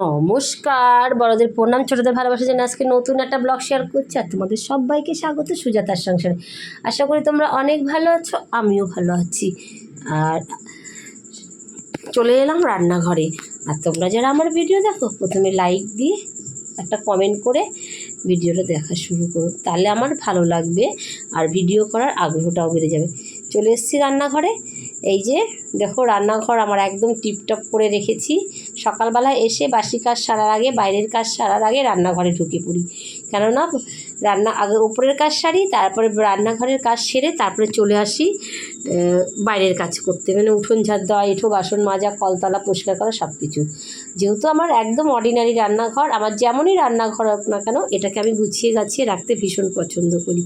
নমস্কার, বড়দের প্রণাম, ছোটদের ভালোবাসা জন্য আজকে নতুন একটা ব্লগ শেয়ার করছি আর তোমাদের সবাইকে স্বাগত সুজাতার সংসারে। আশা করি তোমরা অনেক ভালো আছো, আমিও ভালো আছি। আর চলে এলাম রান্নাঘরে। আর তোমরা যারা আমার ভিডিও দেখো, প্রথমে লাইক দিয়ে একটা কমেন্ট করে ভিডিওটা দেখা শুরু করো, তাহলে আমার ভালো লাগবে আর ভিডিও করার আগ্রহটাও বেড়ে যাবে। চলে এসেছি রান্নাঘরে। এই যে, দেখো রান্নাঘর আমার একদম টিপটপ করে রেখেছি। সকালবেলা এসে বাসি কাজ সারার আগে, বাইরের কাজ সারার আগে রান্নাঘরে ঢুকে পড়ি। কেননা, রান্না, আগে উপরের কাজ সারি, তারপরে রান্নাঘরের কাজ সেরে তারপরে চলে আসি বাইরের কাজ করতে। মানে উঠোন ঝাড় দেওয়া, এঁঠো বাসন মাজা, কলতলা পরিষ্কার করা সব কিছু যেহেতু আমার একদম অর্ডিনারি রান্নাঘর, আমার যেমনই রান্নাঘর হোক না কেন, এটাকে আমি গুছিয়ে গাছিয়ে রাখতে ভীষণ পছন্দ করি।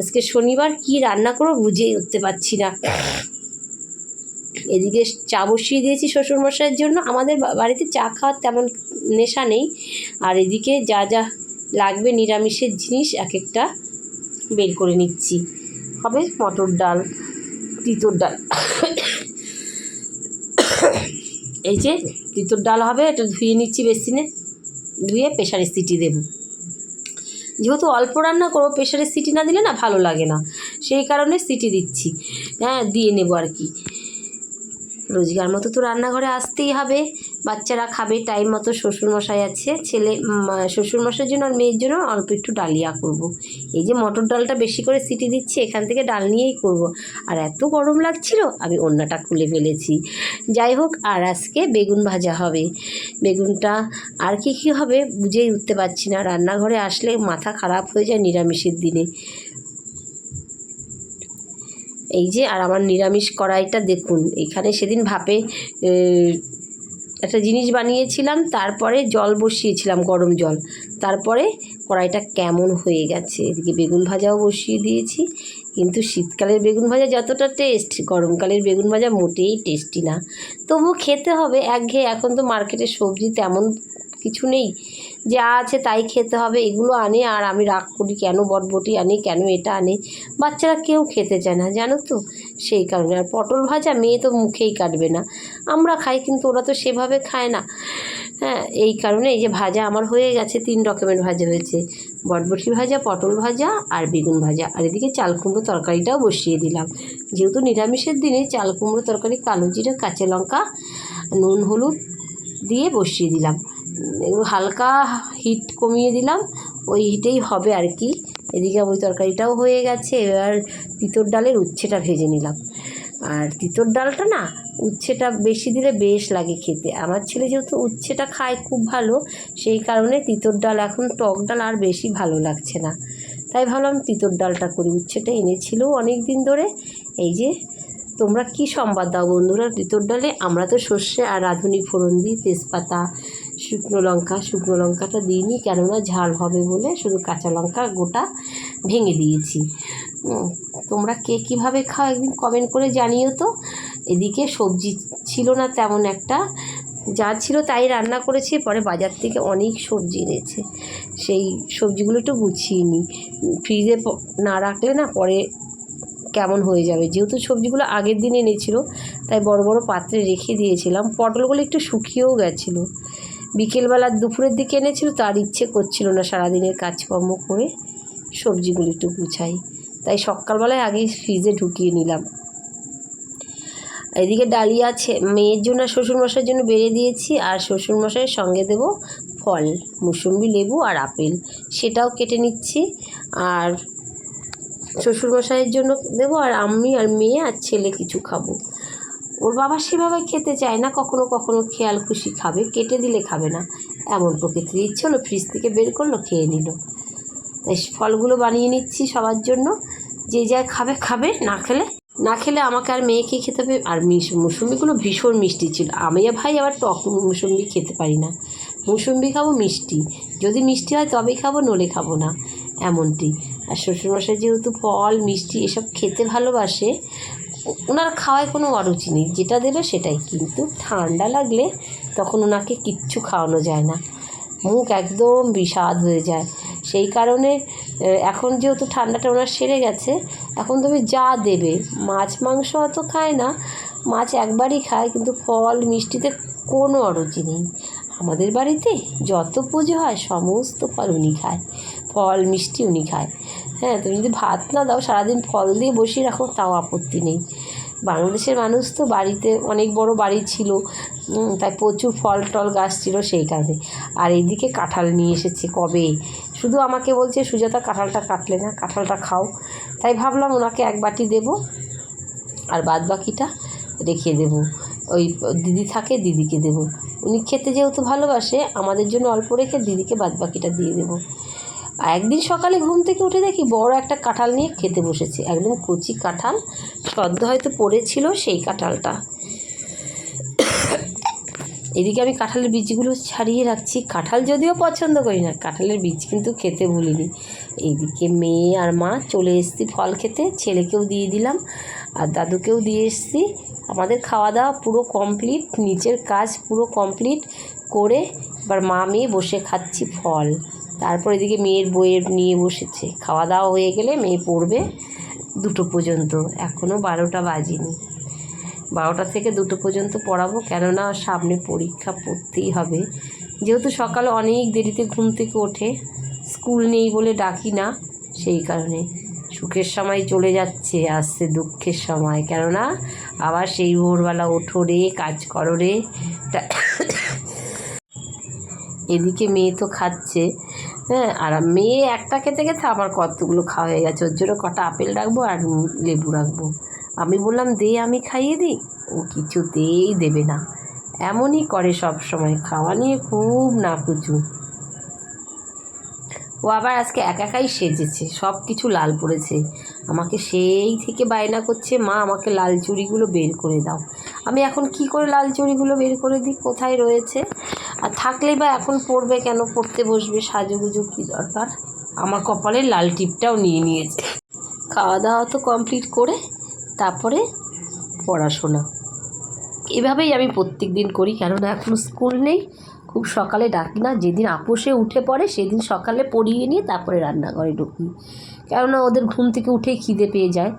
আজকে শনিবার কি রান্না করব বুঝেই উঠতে পারছি না। এদিকে চা বসিয়ে দিয়েছি শ্বশুরমশাইয়ের জন্য। আমাদের বাড়িতে চা খাওয়ার তেমন নেশা নেই। আর এদিকে যা যা লাগবে নিরামিষের জিনিস এক একটা বের করে নিচ্ছি। হবে মটর ডাল, তিতর ডাল। এই যে তিতর ডাল হবে, এটা ধুয়ে নিচ্ছি বেসিনে। ধুয়ে প্রেশারে সিটি দেবো। যেহেতু অল্প রান্না করব প্রেশারে সিটি না দিলে না ভালো লাগে না। সেই কারণে সিটি দিচ্ছি। হ্যাঁ দিয়ে নেব আর কি। রোজগার মতো তো রান্নাঘরে আসতেই হবে। বাচ্চারা খাবে টাইম মতো শ্বশুরমশাই আছে। ছেলে শ্বশুরমশাইয়ের জন্য আর মেয়ের জন্য অল্প একটু ডালিয়া করব। এই যে মটর ডালটা বেশি করে সিটি দিচ্ছি, এখান থেকে ডাল নিয়েই করব। আর এত গরম লাগছিল, আমি অন্যটা খুলে ফেলেছি। যাই হোক, আর আজকে বেগুন ভাজা হবে। বেগুনটা আর কি কি হবে বুঝেই উঠতে পারছি না। রান্নাঘরে আসলে মাথা খারাপ হয়ে যায় নিরামিষের দিনে। এই যে, আর আমার নিরামিষ কড়াইটা দেখুন, এখানে সেদিন ভাপে একটা জিনিস বানিয়েছিলাম, তারপরে জল বসিয়েছিলাম, গরম জল। তারপরে কড়াইটা কেমন হয়ে গেছে? এদিকে বেগুন ভাজাও বসিয়ে দিয়েছি, কিন্তু শীতকালের বেগুন ভাজা যতটা টেস্ট গরমকালের বেগুন ভাজা মোটেই টেস্টি না। তবু খেতে হবে, একঘেয়ে, এখন তো মার্কেটে সবজি তেমন কিছু নেই। যা আছে তাই খেতে হবে, এগুলো আনে আর আমি রাগ করি কেন, বটবটি আনে, কেন এটা আনে। বাচ্চারা কেউ খেতে চায় না, জানো তো? সেই কারণে। আর পটল ভাজা মেয়ে তো মুখেই কাটবে না। আমরা খাই কিন্তু ওরা তো সেভাবে খায় না। হ্যাঁ এই কারণে এই যে ভাজা আমার হয়ে গেছে, তিন রকমের ভাজা হয়েছে। বটবটি ভাজা, পটল ভাজা আর বেগুন ভাজা। আর এদিকে চাল কুমড়ো তরকারিটাও বসিয়ে দিলাম। যেহেতু নিরামিষের দিনে চাল কুমড়ো তরকারি, কালো জিরা, কাঁচা লঙ্কা, নুন, হলুদ দিয়ে বসিয়ে দিলাম। হালকা হিট কমিয়ে দিলাম। ওই হিটেই হবে আর কি। এদিকে ওই তরকারিটাও হয়ে গেছে। এবার তিতর ডালের উচ্ছেটা ভেজে নিলাম। আর তিতর ডালটা না, উচ্ছেটা বেশি দিলে বেশ লাগে খেতে। আমার ছেলে যেহেতু উচ্ছেটা খায় খুব ভালো, সেই কারণে তিতর ডাল এখন টক ডাল আর বেশি ভালো লাগছে না। তাই ভাবলাম তিতর ডালটা করি। উচ্ছেটা এনেছিল অনেক দিন ধরে। এই যে, তোমরা কি সংবাদ দাও বন্ধুরা? তিতর ডালে আমরা তো সর্ষে আর রাঁধুনি ফোড়ন দিই, তেজপাতা শুকনো লঙ্কা, শুকনো লঙ্কাটা দিইনি, কেননা ঝাল হবে বলে শুধু কাঁচা লঙ্কা গোটা ভেঙে দিয়েছি। তোমরা কে কীভাবে খাও একদিন কমেন্ট করে জানিও তো। এদিকে সবজি ছিল না তেমন একটা, যা ছিল তাই রান্না করেছি, পরে বাজার থেকে অনেক সবজি এনেছে। সেই সবজিগুলো একটু গুছিয়ে নিই। ফ্রিজে না রাখলে না পরে কেমন হয়ে যাবে। যেহেতু সবজিগুলো আগের দিন এনেছিল, তাই বড় বড় পাত্রে রেখে দিয়েছিলাম। পটলগুলো একটু শুকিয়েও গেছিল। বিকেলবেলা দুপুরের দিকে এনেছিল, তার ইচ্ছে করছিল না সারাদিনের কাজকর্ম করে সবজিগুলো একটু গুছাই। তাই সকালবেলায় আগেই ফ্রিজে ঢুকিয়ে নিলাম। এদিকে ডালিয়া আছে মেয়ের জন্য আর শ্বশুরমশাইয়ের জন্য বেড়ে দিয়েছি, আর শ্বশুরমশাইয়ের সঙ্গে দেবো ফল, মুসম্বি, লেবু আর আপেল। সেটাও কেটে নিচ্ছি। আর শ্বশুরমশাইয়ের জন্য দেবো আর আমি আর মেয়ে আর ছেলে কিছু খাব। ওর বাবা সেভাবে খেতে চায় না, কখনো কখনো খেয়াল খুশি খাবে, কেটে দিলে খাবে না। এমন প্রকৃতির ইচ্ছে হলো ফ্রিজ থেকে বের করল, খেয়ে নিল। তাই ফলগুলো বানিয়ে নিচ্ছি সবার জন্য। যে যা খাবে খাবে, না খেলে না খেলে আমাকে আর মেয়েকে খেতে হবে। আর মুসম্বিগুলো ভীষণ মিষ্টি ছিল। আমি ভাই আবার টক মুসম্বি খেতে পারি না। মুসম্বি খাব মিষ্টি। যদি মিষ্টি হয় তবেই খাব, নলে খাব না। এমনটি। আর শ্বশুরমশাই যেহেতু ফল, মিষ্টি এসব খেতে ভালোবাসে ওনার খাওয়ায় কোনো অরুচি নেই, যেটা দেবে সেটাই। কিন্তু ঠান্ডা লাগলে তখন ওনাকে কিচ্ছু খাওয়ানো যায় না। মুখ একদম বিষাদ হয়ে যায়। সেই কারণে এখন যেহেতু ঠান্ডাটা ওনার সেরে গেছে, এখন তুমি যা দেবে। মাছ, মাংস অত খায় না। মাছ একবারই খায়, কিন্তু ফল, মিষ্টিতে কোনো অরুচি নেই। আমাদের বাড়িতে যত পুজো হয়, সমস্ত ফল উনি খায়। ফল, মিষ্টি উনি খায়। হ্যাঁ তুমি যদি ভাত না দাও, সারাদিন ফল দিয়ে বসিয়ে রাখো, তাও আপত্তি নেই। বাংলাদেশের মানুষ তো বাড়িতে অনেক বড় বাড়ি ছিল তাই প্রচুর ফল টল গাছ ছিল সেই কারণে। আর এইদিকে কাঁঠাল নিয়ে এসেছে কবে? শুধু আমাকে বলছে, সুজাতা, কাঁঠালটা কাটলে না, কাঁঠালটা খাও। তাই ভাবলাম ওনাকে এক বাটি দেবো, আর বাদ বাকিটা রেখে দেবো। ওই দিদি থাকে, দিদিকে দেবো। উনি খেতে যেহেতু ভালোবাসে, আমাদের জন্য অল্প রেখে দিদিকে বাদ বাকিটা দিয়ে দেবো। আর একদিন সকালে ঘুম থেকে উঠে দেখি বড় একটা কাঁঠাল নিয়ে খেতে বসেছে। একদম কচি কাঁঠাল, সদ্য হয়তো পড়েছিল সেই কাঁঠালটা। এদিকে আমি কাঁঠালের বীজগুলো ছাড়িয়ে রাখছি। কাঁঠাল যদিও পছন্দ করি না, কাঁঠালের বীজ কিন্তু খেতে ভুলিনি। এইদিকে মেয়ে আর মা চলে এসেছি ফল খেতে, ছেলেকেও দিয়ে দিলাম আর দাদুকেও দিয়ে এসছি। আমাদের খাওয়া দাওয়া পুরো কমপ্লিট, নিচের কাজ পুরো কমপ্লিট করে এবার মা মেয়ে বসে খাচ্ছি ফল। তারপর এদিকে মেয়ের বইয়ের নিয়ে বসেছে। খাওয়া দাওয়া হয়ে গেলে মেয়ে পড়বে দুটো পর্যন্ত। এখনও বারোটা বাজেনি। বারোটা থেকে দুটো পর্যন্ত পড়াবো, কেননা সামনে পরীক্ষা পড়তেই হবে। যেহেতু সকালে অনেক দেরিতে ঘুম থেকে ওঠে, স্কুল নেই বলে ডাকি না, সেই কারণে। সুখের সময় চলে যাচ্ছে, আসছে দুঃখের সময়। কেননা আবার সেই ভোরবেলা ওঠো রে, কাজ করো রে। এদিকে মেয়ে তো খাচ্ছে। হ্যাঁ আর মেয়ে একটা খেতে খেতে আমার কতগুলো খাওয়া হয়ে গেছে। ওর জন্য কটা আপেল রাখব আর লেবু রাখব। আমি বললাম, দে, আমি খাইয়ে দিই। ও কিছুতেই দেবে না। এমনই করে সব সময়। খাওয়া নিয়ে খুব নাকুচু। ও আবার আজকে একা একাই সেজেছে। সব কিছু লাল পড়েছে। আমাকে সেই থেকে বায়না করছে, মা, আমাকে লাল চুড়িগুলো বের করে দাও। আমি এখন কি করে লাল চুড়িগুলো বের করে দিই? কোথায় রয়েছে? আর থাকলেই বা এখন পড়বে কেন? পড়তে বসবে, সাজুগুজু কী দরকার? আমার কপালে লাল টিপটাও নিয়ে নিয়েছে। খাওয়া দাওয়া তো কমপ্লিট করে, তারপরে পড়াশোনা। এভাবেই আমি প্রত্যেক দিন করি, কেননা এখন স্কুল নেই। খুব সকালে ডাকি না, যেদিন আপোষে উঠে পড়ে, সেদিন সকালে পড়িয়ে নিয়ে তারপরে রান্নাঘরে ঢুকি। কেননা ওদের ঘুম থেকে উঠে খিদে পেয়ে যায়।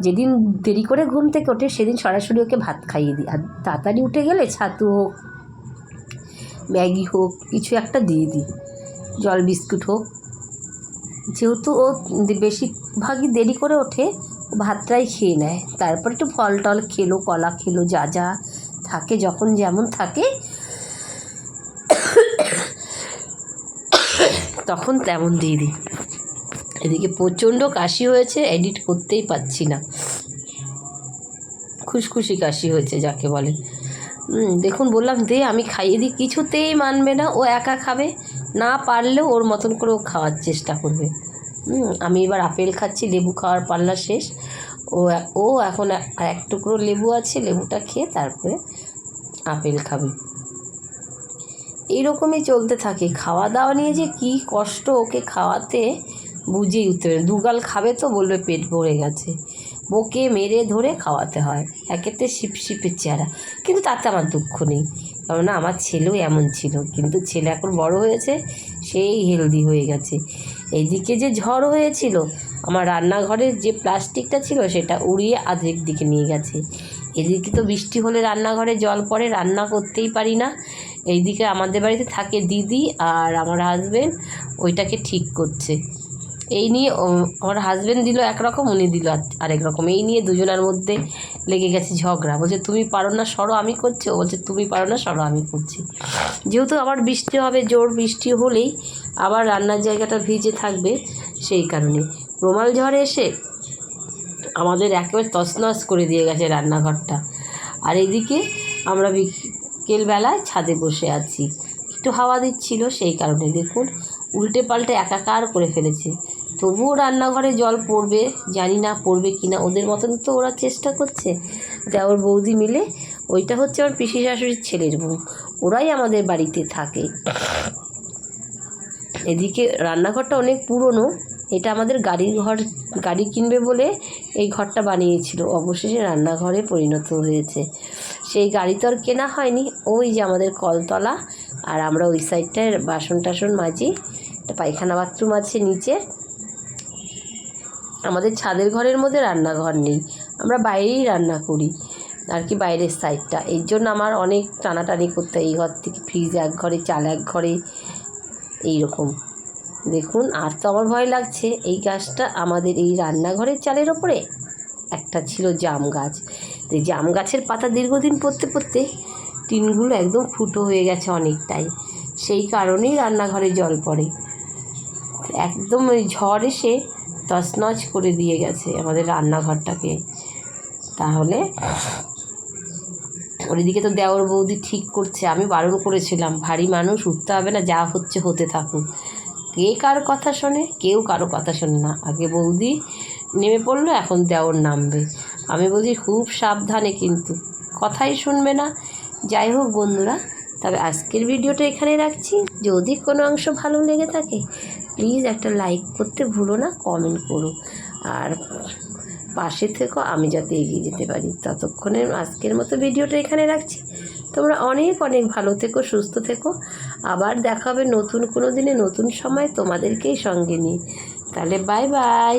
যেদিন দেরি করে ঘুম থেকে ওঠে, সেদিন সরাসরি ওকে ভাত খাইয়ে দিই। আর তাড়াতাড়ি উঠে গেলে ছাতু হোক ম্যাগি হোক, কিছু একটা দিয়ে দিই। জল বিস্কুট হোক। যেহেতু ও বেশিরভাগই দেরি করে ওঠে, ভাতটাই খেয়ে নেয়। তারপর একটু ফল টল খেলো, কলা খেলো, যা যা থাকে, যখন যেমন থাকে, তখন তেমন দিয়ে দিই। এদিকে প্রচণ্ড কাশি হয়েছে এডিট করতেই পারছি না। খুশখুশি কাশি হয়েছে, যাকে বলে। দেখুন, বললাম দে আমি খাইয়ে দিই কিছুতেই মানবে না, ও একা খাবে, না পারলেও ওর মতন করে ও খাওয়ার চেষ্টা করবে। আমি এবার আপেল খাচ্ছি, লেবু খাওয়ার পাল্লা শেষ। ও ও এখন এক টুকরো লেবু আছে, লেবুটা খেয়ে তারপরে আপেল খাবে। এইরকমই চলতে থাকে খাওয়া দাওয়া নিয়ে যে কী কষ্ট ওকে খাওয়াতে বুঝেই উঠতে পারে দুগাল খাবে তো, বলবে পেট ভরে গেছে। বকে মেরে ধরে খাওয়াতে হয়। একেতে শিপ শিপের চেহারা। কিন্তু তাতে আমার দুঃখ নেই। কেননা আমার ছেলেও এমন ছিল। কিন্তু ছেলে এখন বড় হয়েছে, সেই হেলদি হয়ে গেছে। এইদিকে যে ঝড় হয়েছিল, আমার রান্নাঘরের যে প্লাস্টিকটা ছিল, সেটা উড়িয়ে আধেক দিকে নিয়ে গেছে। এদিকে তো বৃষ্টি হলে রান্নাঘরে জল পড়ে, রান্না করতেই পারি না। এইদিকে আমাদের বাড়িতে থাকে দিদি আর আমার হাজবেন্ড ওইটাকে ঠিক করছে। এই নিয়ে আমার হাজব্যান্ড দিল একরকম, উনি দিল আরেক রকম এই নিয়ে দুজনের মধ্যে লেগে গেছে ঝগড়া। বলছে, তুমি পারো না, সরো, আমি করছি। ও বলছে, তুমি পারো না, সরো, আমি করছি। যেহেতু আবার বৃষ্টি হবে, জোর বৃষ্টি হলেই আবার রান্নার জায়গাটা ভিজে থাকবে সেই কারণে। রোমাল ঝড়ে এসে আমাদের একেবারে তছনছ করে দিয়ে গেছে রান্নাঘরটা। আর এদিকে আমরা বিকেলবেলায় ছাদে বসে আছি। একটু হাওয়া দিচ্ছিল সেই কারণে। দেখুন, উল্টে পাল্টে একাকার করে ফেলেছে। তবুও রান্নাঘরে জল পড়বে, জানি না পড়বে কি না, ওদের মতন তো ওরা চেষ্টা করছে। দেওর বৌদি মিলে ওইটা হচ্ছে আমার পিসি শাশুড়ির ছেলের বউ, ওরাই আমাদের বাড়িতে থাকে। এদিকে রান্নাঘরটা অনেক পুরনো, এটা আমাদের গাড়ির ঘর, গাড়ি কিনবে বলে এই ঘরটা বানিয়েছিল, অবশেষে রান্নাঘরে পরিণত হয়েছে। সেই গাড়ি তো আর কেনা হয়নি, ওই যে আমাদের কলতলা, আর আমরা ওই সাইডটায় বাসন টাসন মাজি পায়খানা বাথরুম আছে নিচে আমাদের ছাদের ঘরের মধ্যে রান্নাঘর নেই। আমরা বাইরেই রান্না করি। আর কি বাইরের সাইডটা এর জন্য আমার অনেক টানাটানি করতে হয়। এই ঘর থেকে ফ্রিজ এক ঘরে, চাল এক ঘরে। এই রকম দেখুন, আর তো আমার ভয় লাগছে। এই গাছটা আমাদের এই রান্নাঘরের চালের ওপরে। একটা ছিল জাম গাছ। তো জাম গাছের পাতা দীর্ঘদিন পড়তে পড়তে টিনগুলো একদম ফুটো হয়ে গেছে অনেকটাই। সেই কারণেই রান্নাঘরে জল পড়ে। একদম ওই ঝড় এসে তছনছ করে দিয়ে গেছে আমাদের রান্নাঘরটাকে। তাহলে ওইদিকে তো দেওর বৌদি ঠিক করছে আমি বারণ করেছিলাম ভারী মানুষ উঠতে হবে না যা হচ্ছে হতে থাকুক। কে কার কথা শোনে? কেউ কারও কথা শোনে না। আগে বৌদি নেমে পড়ল এখন দেওর নামবে। আমি বলছি খুব সাবধানে কিন্তু কথাই শুনবে না। যাই হোক বন্ধুরা তবে আজকের ভিডিওটা এখানে রাখছি। যদি কোনো অংশ ভালো লেগে থাকে প্লিজ একটা লাইক করতে ভুলো না কমেন্ট করো। আর পাশে থেকো, আমি যাতে এগিয়ে যেতে পারি। ততক্ষণে আজকের মতো ভিডিওটা এখানে রাখছি। তোমরা অনেক অনেক ভালো থেকো, সুস্থ থেকো। আবার দেখা হবে নতুন কোনো দিনে, নতুন সময় তোমাদেরকেই সঙ্গে নিয়ে। তাহলে বাই বাই